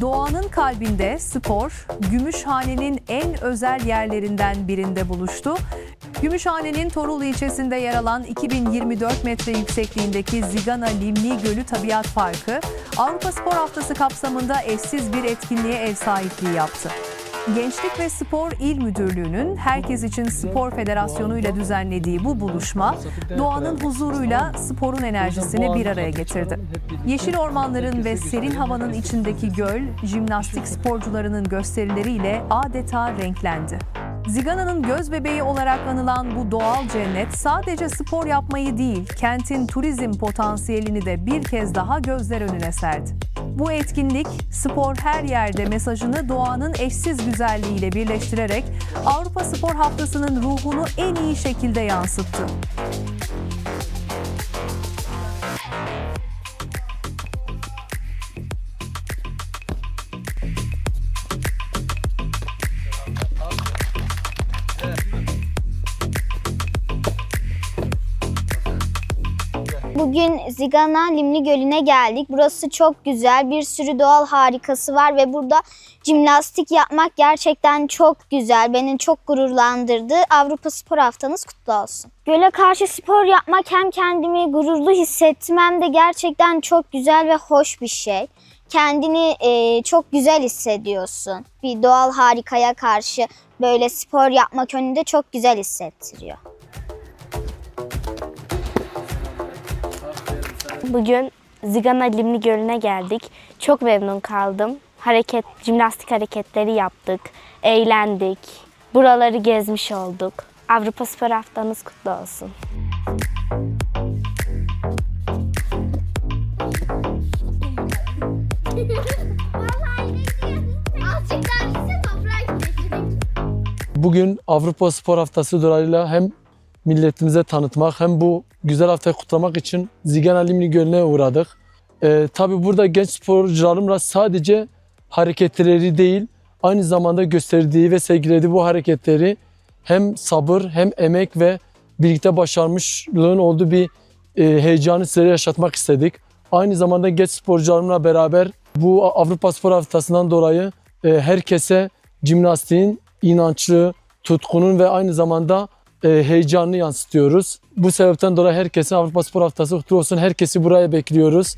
Doğanın kalbinde spor, Gümüşhane'nin en özel yerlerinden birinde buluştu. Gümüşhane'nin Torul ilçesinde yer alan 2024 metre yüksekliğindeki Zigana Limni Gölü Tabiat Parkı, Avrupa Spor Haftası kapsamında eşsiz bir etkinliğe ev sahipliği yaptı. Gençlik ve Spor İl Müdürlüğü'nün Herkes için Spor Federasyonu ile düzenlediği bu buluşma, doğanın huzuruyla sporun enerjisini bir araya getirdi. Yeşil ormanların ve serin havanın içindeki göl, jimnastik sporcularının gösterileriyle adeta renklendi. Zigana'nın göz bebeği olarak anılan bu doğal cennet sadece spor yapmayı değil, kentin turizm potansiyelini de bir kez daha gözler önüne serdi. Bu etkinlik spor her yerde mesajını doğanın eşsiz güzelliğiyle birleştirerek Avrupa Spor Haftası'nın ruhunu en iyi şekilde yansıttı. Bugün Zigana Limni Gölü'ne geldik. Burası çok güzel. Bir sürü doğal harikası var ve burada jimnastik yapmak gerçekten çok güzel. Beni çok gururlandırdı. Avrupa Spor Haftanız kutlu olsun. Göle karşı spor yapmak hem kendimi gururlu hissettim hem de gerçekten çok güzel ve hoş bir şey. Kendini e, çok güzel hissediyorsun. Bir doğal harikaya karşı böyle spor yapmak önünde çok güzel hissettiriyor. Bugün Zigana Limni Gölü'ne geldik. Çok memnun kaldım. Hareket, jimnastik hareketleri yaptık, eğlendik. Buraları gezmiş olduk. Avrupa Spor Haftanız kutlu olsun. Bugün Avrupa Spor Haftası dolayısıyla hem milletimize tanıtmak hem bu güzel haftayı kutlamak için Zigana Limni Gölü'ne uğradık. Ee, tabii burada genç sporcularımla sadece hareketleri değil, aynı zamanda gösterdiği ve sergilediği bu hareketleri hem sabır hem emek ve birlikte başarmışlığın olduğu bir e, heyecanı size yaşatmak istedik. Aynı zamanda genç sporcularımla beraber bu Avrupa Spor Haftası'ndan dolayı e, herkese jimnastiğin inançlı, tutkunun ve aynı zamanda heyecanını yansıtıyoruz. Bu sebepten dolayı herkesin Avrupa Spor Haftası kutlu olsun. Herkesi buraya bekliyoruz.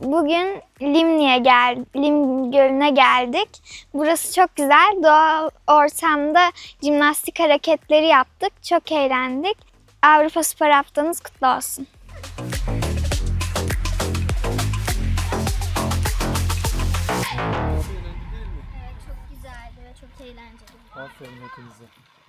Bugün Limni'ye gel, Lim Gölü'ne geldik. Burası çok güzel. Doğal ortamda jimnastik hareketleri yaptık. Çok eğlendik. Avrupa Spor Haftanız kutlu olsun. Aferin hepinize.